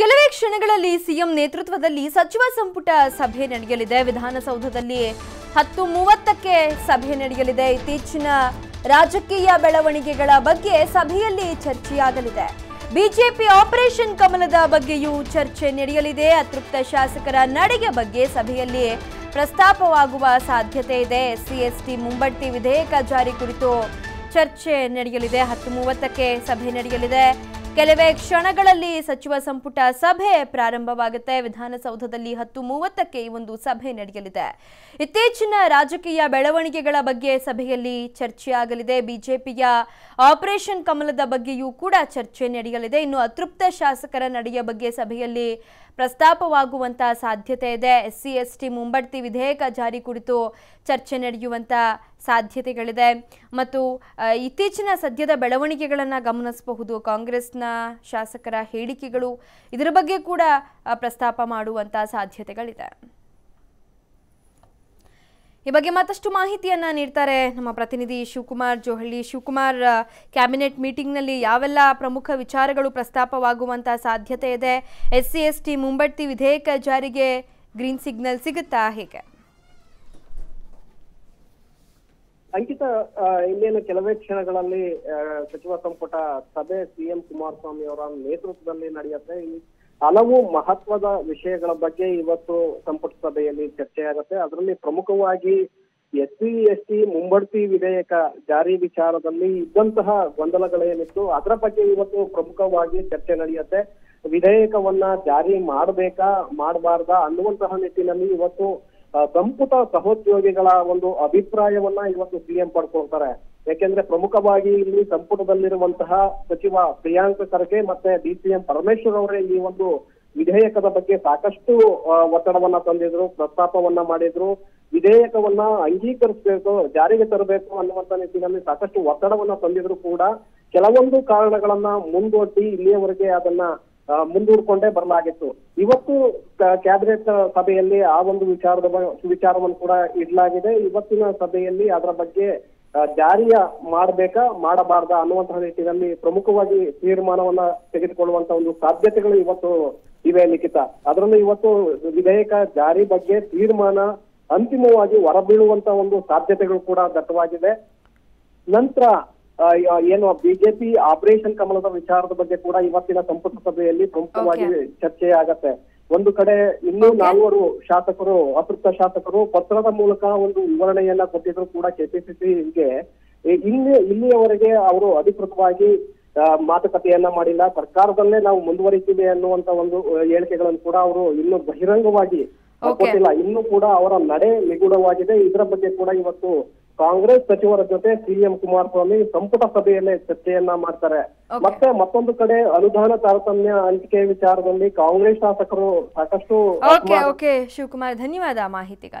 ಕೆಲವೇ ಕ್ಷಣಗಳಲ್ಲಿ ಸಿಎಂ ನೇತೃತ್ವದಲ್ಲಿ ಸಚಿವ ಸಂಪುಟ ಸಭೆ ನಡೆಯಲಿದೆ. ವಿಧಾನಸೌಧದಲ್ಲಿ ಹತ್ತು ಮೂವತ್ತಕ್ಕೆ ಸಭೆ ನಡೆಯಲಿದೆ. ಇತ್ತೀಚಿನ ರಾಜಕೀಯ ಬೆಳವಣಿಗೆಗಳ ಬಗ್ಗೆ ಸಭೆಯಲ್ಲಿ ಚರ್ಚೆಯಾಗಲಿದೆ. ಬಿಜೆಪಿ ಆಪರೇಷನ್ ಕಮಲದ ಬಗ್ಗೆಯೂ ಚರ್ಚೆ ನಡೆಯಲಿದೆ. ಅತೃಪ್ತ ಶಾಸಕರ ನಡೆಗೆ ಬಗ್ಗೆ ಸಭೆಯಲ್ಲಿ ಪ್ರಸ್ತಾಪವಾಗುವ ಸಾಧ್ಯತೆ ಇದೆ. ಸಿಎಸ್ಟಿ ಎಸ್ಟಿ ಮುಂಬಡ್ತಿ ವಿಧೇಯಕ ಜಾರಿ ಕುರಿತು ಚರ್ಚೆ ನಡೆಯಲಿದೆ. ಹತ್ತು ಮೂವತ್ತಕ್ಕೆ ಸಭೆ ನಡೆಯಲಿದೆ. ಕೆಲವೇ ಕ್ಷಣಗಳಲ್ಲಿ ಸಚಿವ ಸಂಪುಟ ಸಭೆ ಪ್ರಾರಂಭವಾಗುತ್ತೆ. ವಿಧಾನಸೌಧದಲ್ಲಿ ಹತ್ತು ಮೂವತ್ತಕ್ಕೆ ಈ ಒಂದು ಸಭೆ ನಡೆಯಲಿದೆ. ಇತ್ತೀಚಿನ ರಾಜಕೀಯ ಬೆಳವಣಿಗೆಗಳ ಬಗ್ಗೆ ಸಭೆಯಲ್ಲಿ ಚರ್ಚೆಯಾಗಲಿದೆ ಬಿಜೆಪಿಯ ಆಪರೇಷನ್ ಕಮಲದ ಬಗ್ಗೆಯೂ ಕೂಡ ಚರ್ಚೆ ನಡೆಯಲಿದೆ. ಇನ್ನು ಅತೃಪ್ತ ಶಾಸಕರ ನಡೆಯ ಬಗ್ಗೆ ಸಭೆಯಲ್ಲಿ ಪ್ರಸ್ತಾಪವಾಗುವಂತಹ ಸಾಧ್ಯತೆ ಇದೆ. ಎಸ್ ಸಿ ಮುಂಬಡ್ತಿ ವಿಧೇಯಕ ಜಾರಿ ಕುರಿತು ಚರ್ಚೆ ನಡೆಯುವಂತ ಸಾಧ್ಯತೆಗಳಿದೆ. ಮತ್ತು ಇತ್ತೀಚಿನ ಸದ್ಯದ ಬೆಳವಣಿಗೆಗಳನ್ನು ಗಮನಿಸಬಹುದು. ಕಾಂಗ್ರೆಸ್ನ ಶಾಸಕರ ಹೇಳಿಕೆಗಳು ಇದರ ಬಗ್ಗೆ ಕೂಡ ಪ್ರಸ್ತಾಪ ಮಾಡುವಂತಹ ಸಾಧ್ಯತೆಗಳಿದೆ. ಈ ಬಗ್ಗೆ ಮತ್ತಷ್ಟು ಮಾಹಿತಿಯನ್ನ ನೀಡ್ತಾರೆ ನಮ್ಮ ಪ್ರತಿನಿಧಿ ಶಿವಕುಮಾರ್ ಜೋಹಳ್ಳಿ. ಶಿವಕುಮಾರ್ ಕ್ಯಾಬಿನೆಟ್ ಮೀಟಿಂಗ್ನಲ್ಲಿ ಯಾವೆಲ್ಲ ಪ್ರಮುಖ ವಿಚಾರಗಳು ಪ್ರಸ್ತಾಪವಾಗುವಂತಹ ಸಾಧ್ಯತೆ ಇದೆ? ಎಸ್ ಸಿ ಎಸ್ ಟಿ ಮುಂಬಡ್ತಿ ವಿಧೇಯಕ ಜಾರಿಗೆ ಗ್ರೀನ್ ಸಿಗ್ನಲ್ ಸಿಗುತ್ತಾ ಹೇಗೆ? ಅಂಕಿತ ಇನ್ನೇನು ಕೆಲವೇ ಕ್ಷಣಗಳಲ್ಲಿ ಸಚಿವ ಸಂಪುಟ ಸಭೆ ಸಿಎಂ ಕುಮಾರಸ್ವಾಮಿ ಅವರ ನೇತೃತ್ವದಲ್ಲಿ ನಡೆಯುತ್ತೆ. ಈ ಹಲವು ಮಹತ್ವದ ವಿಷಯಗಳ ಬಗ್ಗೆ ಇವತ್ತು ಸಂಪುಟ ಸಭೆಯಲ್ಲಿ ಚರ್ಚೆಯಾಗುತ್ತೆ ಅದರಲ್ಲಿ ಪ್ರಮುಖವಾಗಿ ಎಸ್ ಸಿ ಎಸ್ ಟಿ, ಮುಂಬಡ್ತಿ ವಿಧೇಯಕ ಜಾರಿ ವಿಚಾರದಲ್ಲಿ ಇದ್ದಂತಹ ಗೊಂದಲಗಳೇನಿತ್ತು, ಅದರ ಬಗ್ಗೆ ಇವತ್ತು ಪ್ರಮುಖವಾಗಿ ಚರ್ಚೆ ನಡೆಯುತ್ತೆ. ವಿಧೇಯಕವನ್ನ ಜಾರಿ ಮಾಡಬೇಕಾ, ಮಾಡಬಾರ್ದಾ ಅನ್ನುವಂತಹ ನಿಟ್ಟಿನಲ್ಲಿ ಇವತ್ತು ಸಂಪುಟ ಸಹೋದ್ಯೋಗಿಗಳ ಒಂದು ಅಭಿಪ್ರಾಯವನ್ನ ಇವತ್ತು ಸಿಎಂ ಪಡ್ಕೊಳ್ತಾರೆ. ಯಾಕೆಂದ್ರೆ ಪ್ರಮುಖವಾಗಿ ಇಲ್ಲಿ ಸಂಪುಟದಲ್ಲಿರುವಂತಹ ಸಚಿವ ಪ್ರಿಯಾಂಕ ಖರ್ಗೆ ಮತ್ತೆ ಡಿ ಸಿ ಎಂ ಪರಮೇಶ್ವರ್ ಅವರೇ ಈ ಒಂದು ವಿಧೇಯಕದ ಬಗ್ಗೆ ಸಾಕಷ್ಟು ಒತ್ತಡವನ್ನ ತಂದಿದ್ರು, ಪ್ರಸ್ತಾಪವನ್ನ ಮಾಡಿದ್ರು. ವಿಧೇಯಕವನ್ನ ಅಂಗೀಕರಿಸಬೇಕು, ಜಾರಿಗೆ ತರಬೇಕು ಅನ್ನುವಂತ ನಿಟ್ಟಿನಲ್ಲಿ ಸಾಕಷ್ಟು ಒತ್ತಡವನ್ನ ತಂದಿದ್ರು ಕೂಡ. ಕೆಲವೊಂದು ಕಾರಣಗಳನ್ನ ಮುಂದೊಡ್ಡಿ ಇಲ್ಲಿಯವರೆಗೆ ಅದನ್ನ ಮುಂದೂಡ್ಕೊಂಡೇ ಬರಲಾಗಿತ್ತು. ಇವತ್ತು ಕ್ಯಾಬಿನೆಟ್ ಸಭೆಯಲ್ಲಿ ಆ ಒಂದು ವಿಚಾರದ ವಿಚಾರವನ್ನು ಕೂಡ ಇಡಲಾಗಿದೆ. ಇವತ್ತಿನ ಸಭೆಯಲ್ಲಿ ಅದರ ಬಗ್ಗೆ ಜಾರಿಯ ಮಾಡಬೇಕಾ, ಮಾಡಬಾರ್ದ ಅನ್ನುವಂತಹ ನಿಟ್ಟಿನಲ್ಲಿ ಪ್ರಮುಖವಾಗಿ ತೀರ್ಮಾನವನ್ನ ತೆಗೆದುಕೊಳ್ಳುವಂತ ಒಂದು ಸಾಧ್ಯತೆಗಳು ಇವತ್ತು ಇವೆ, ಲಿಖಿತ. ಅದರಲ್ಲೂ ಇವತ್ತು ವಿಧೇಯಕ ಜಾರಿ ಬಗ್ಗೆ ತೀರ್ಮಾನ ಅಂತಿಮವಾಗಿ ಹೊರಬೀಳುವಂತ ಒಂದು ಸಾಧ್ಯತೆಗಳು ಕೂಡ ದಟ್ಟವಾಗಿದೆ. ನಂತರ ಏನು ಬಿಜೆಪಿ ಆಪರೇಷನ್ ಕಮಲದ ವಿಚಾರದ ಬಗ್ಗೆ ಕೂಡ ಇವತ್ತಿನ ಸಂಪುಟ ಸಭೆಯಲ್ಲಿ ಪ್ರಮುಖವಾಗಿ ಚರ್ಚೆ ಆಗತ್ತೆ. ಒಂದು ಕಡೆ ಇನ್ನೂ ನಾಲ್ವರು ಶಾಸಕರು ಅತೃಪ್ತ ಶಾಸಕರು ಪತ್ರದ ಮೂಲಕ ಒಂದು ವಿವರಣೆಯನ್ನ ಕೊಟ್ಟಿದ್ರು ಕೂಡ ಕೆಪಿಸಿಸಿಗೆ ಇಲ್ಲಿ ಇಲ್ಲಿಯವರೆಗೆ ಅವರು ಅಧಿಕೃತವಾಗಿ ಮಾತುಕತೆಯನ್ನ ಮಾಡಿಲ್ಲ. ಸರ್ಕಾರದಲ್ಲೇ ನಾವು ಮುಂದುವರಿತೀವಿ ಅನ್ನುವಂತ ಒಂದು ಹೇಳಿಕೆಗಳನ್ನು ಕೂಡ ಅವರು ಇನ್ನು ಬಹಿರಂಗವಾಗಿ. ಕೊಟ್ಟಿಲ್ಲ. ಇನ್ನು ಕೂಡ ಅವರ ನಡೆ ನಿಗೂಢವಾಗಿದೆ. ಇದರ ಬಗ್ಗೆ ಕೂಡ ಇವತ್ತು ಕಾಂಗ್ರೆಸ್ ಸಚಿವರ ಜೊತೆ ಸಿಎಂ ಕುಮಾರಸ್ವಾಮಿ ಸಂಪುಟ ಸಭೆಯಲ್ಲೇ ಚರ್ಚೆಯನ್ನ ಮಾಡ್ತಾರೆ. ಮತ್ತೆ ಮತ್ತೊಂದು ಕಡೆ ಅನುದಾನ ತಾರತಮ್ಯ ಹಂಚಿಕೆ ವಿಚಾರದಲ್ಲಿ ಕಾಂಗ್ರೆಸ್ ಶಾಸಕರು ಸಾಕಷ್ಟು ಓಕೆ ಓಕೆ ಶಿವಕುಮಾರ್ ಧನ್ಯವಾದ ಮಾಹಿತಿಗಾಗಿ.